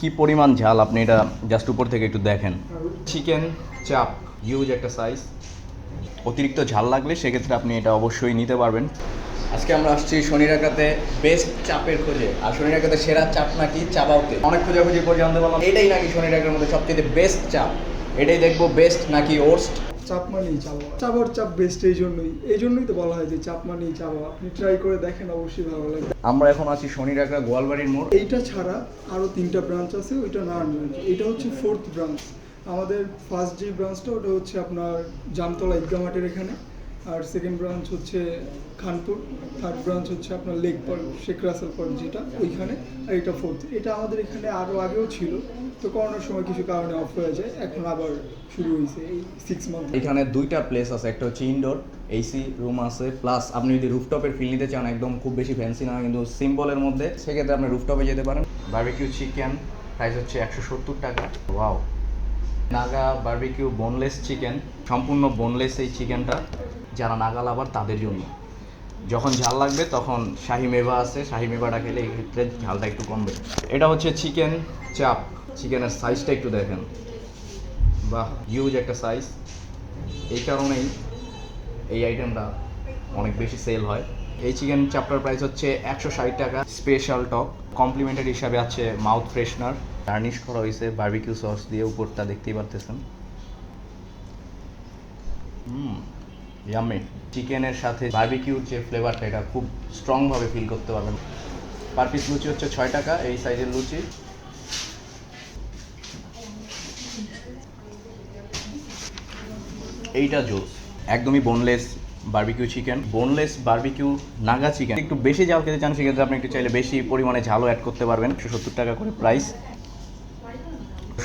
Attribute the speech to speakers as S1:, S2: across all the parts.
S1: কি পরিমাণ ঝাল? আপনি এটা জাস্ট উপর থেকে একটু দেখেন। চিকেন চাপ হিউজ একটা সাইজ অতিরিক্ত ঝাল লাগলে সেক্ষেত্রে আপনি এটা অবশ্যই নিতে পারবেন। আজকে আমরা আসছি শনিরাকাতে বেস্ট চাপের খোঁজে। আর শনিরাকাতে সেরা চাপ নাকি চাবাওতে অনেক খোঁজাখুঁজি করে জানতে পারলাম এটাই নাকি শনিরাকার মধ্যে সবচেয়ে বেস্ট চাপ। এটাই দেখব বেস্ট নাকি ওর্স্ট
S2: চাপ মানেই চাবা চাবার চাপ বেস্ট এই জন্যই। এই জন্যই তো বলা হয় যে চাপ মানেই চাওয়া আপনি ট্রাই করে দেখেন অবশ্যই ভালো লাগবে।
S1: আমরা এখন আছি শনিরাকা গোয়ালবাড়ির মোড়।
S2: এইটা ছাড়া আরও তিনটা ব্রাঞ্চ আছে ওইটা না এটা হচ্ছে ফোর্থ ব্রাঞ্চ আমাদের ফার্স্ট যে ব্রাঞ্চটা ওটা হচ্ছে আপনার জামতলা ঈদগা মাঠের এখানে। আর সেকেন্ড ব্রাঞ্চ হচ্ছে খানপুর থার্ড ব্রাঞ্চ হচ্ছে আপনার lake park, Sheikh Russel park যেটা ওইখানে, আর এটা ফোর্থ এটা আমাদের এখানে আরও আগেও ছিল, তো করোনার সময় কিছু কারণে অফ হয়ে যায়, এখন আবার শুরু হয়েছে এই সিক্স মান্থ
S1: এখানে দুইটা প্লেস আছে, একটা হচ্ছে ইনডোর এসি রুম আছে প্লাস আপনি যদি রুফটপের ফিল নিতে চান, একদম খুব বেশি ফ্যান্সি না, কিন্তু সিম্পলের মধ্যে, সেক্ষেত্রে আপনি রুফটপে যেতে পারেন। বারবিকিউ চিকেন প্রাইস হচ্ছে একশো সত্তর টাকা। Wow Naga barbecue boneless chicken, সম্পূর্ণ বোনলেস এই চিকেনটা, যারা নাগা লাভার তাদের জন্য। যখন ঝাল লাগবে তখন শাহি মেভা আছে, শাহি মেভাটা খেলে এই ক্ষেত্রে ঝালটা একটু কমবে। এটা হচ্ছে চিকেন চাপ। চিকেনের সাইজটা একটু দেখেন। বাহ হিউজ একটা সাইজ এই কারণেই এই আইটেমটা অনেক বেশি সেল হয়। এই চিকেন চাপটার প্রাইস হচ্ছে একশো ষাট টাকা। স্পেশাল টক কমপ্লিমেন্টারি হিসাবে আছে মাউথ ফ্রেশনার গার্নিশ করা হয়েছে বার্বিকিউ সস দিয়ে, উপরটা দেখতেই পারতেছেন। হুম চিকেনের সাথে বার্বিকিউর যে ফ্লেভারটা এটা খুব স্ট্রংভাবে ফিল করতে পারবেন। পার পিস লুচি হচ্ছে ছয় টাকা, এই সাইজের লুচি। এইটা জোস। একদমই boneless barbecue chicken boneless barbecue Naga chicken একটু বেশি ঝাল খেতে চান, সেক্ষেত্রে আপনি একটু চাইলে বেশি পরিমাণে ঝালও অ্যাড করতে পারবেন। একশো সত্তর টাকা করে প্রাইস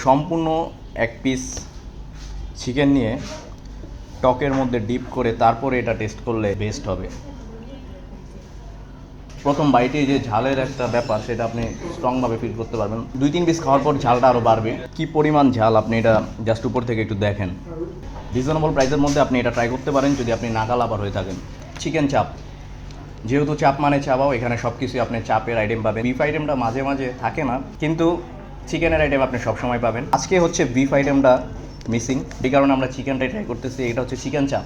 S1: সম্পূর্ণ এক পিস চিকেন নিয়ে টকের মধ্যে ডিপ করে তারপরে এটা টেস্ট করলে বেস্ট হবে। প্রথম বাইটে যে ঝালের একটা ব্যাপার, সেটা আপনি স্ট্রংভাবে ফিল করতে পারবেন। দুই, তিন পিস খাওয়ার পর ঝালটা আরও বাড়বে। কি পরিমাণ ঝাল আপনি এটা জাস্ট উপর থেকে একটু দেখেন। রিজনেবল প্রাইসের মধ্যে আপনি এটা ট্রাই করতে পারেন যদি আপনি নাগাল আবার হয়ে থাকেন। চিকেন চাপ যেহেতু চাপ মানে চাপাও এখানে সব কিছুই আপনি চাপের আইটেম পাবেন। বিফ আইটেমটা মাঝে মাঝে থাকে না, কিন্তু চিকেনের আইটেম আপনি সবসময় পাবেন। আজকে হচ্ছে বিফ আইটেমটা মিসিং এই কারণে আমরা চিকেনটাই ট্রাই করতেছি। এটা হচ্ছে চিকেন চাপ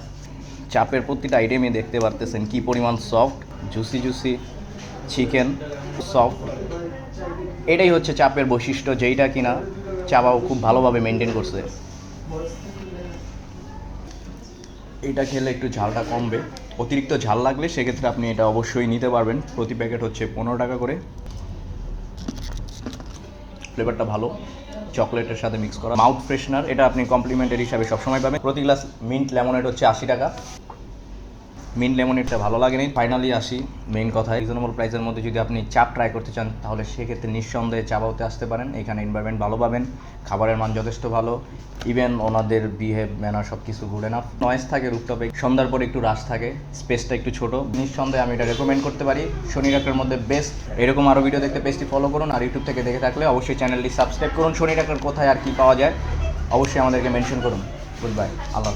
S1: চাপের প্রতিটা আইটেমই দেখতে পারতেছেন কি পরিমাণ soft juicy juicy chicken soft এটাই হচ্ছে চাপের বৈশিষ্ট্য, যেইটা কিনা চাপাও খুব ভালোভাবে মেনটেন করছে। এটা খেলে একটু ঝালটা কমবে। অতিরিক্ত ঝাল লাগলে সেক্ষেত্রে আপনি এটা অবশ্যই নিতে পারবেন। প্রতি প্যাকেট হচ্ছে পনেরো টাকা করে। ফ্লেভারটা ভালো। চকলেটের সাথে মিক্স করা। মাউথ ফ্রেশনার, এটা আপনি কমপ্লিমেন্টারি হিসাবে সবসময় পাবেন। প্রতি গ্লাস মিন্ট লেমনেড হচ্ছে আশি টাকা। মিন্ট লেমনেডটা ভালো লাগেনি ফাইনালি আসি মেইন কথা রিজনেবল প্রাইসের মধ্যে যদি আপনি চাপ ট্রাই করতে চান, তাহলে সেক্ষেত্রে নিঃসন্দেহে চাবাওতে আসতে পারেন। এখানে এনভায়রনমেন্ট ভালো পাবেন, খাবারের মান যথেষ্ট ভালো। ইভেন ওনাদের বিহেভ ম্যানার সব কিছু ঘুরে না নয়েজ থাকে রুপটপে সন্ধ্যার পরে একটু রাশ থাকে স্পেসটা একটু ছোট। নিঃসন্দেহে আমি এটা রেকমেন্ড করতে পারি। শনি রাকের মধ্যে বেস্ট এরকম আরও ভিডিও দেখতে পেজটি ফলো করুন। আর ইউটিউব থেকে দেখে থাকলে অবশ্যই চ্যানেলটি সাবস্ক্রাইব করুন। শনি রাকের কোথায় আর কি পাওয়া যায়, অবশ্যই আমাদেরকে মেনশন করুন। গুড বাই আল্লাহ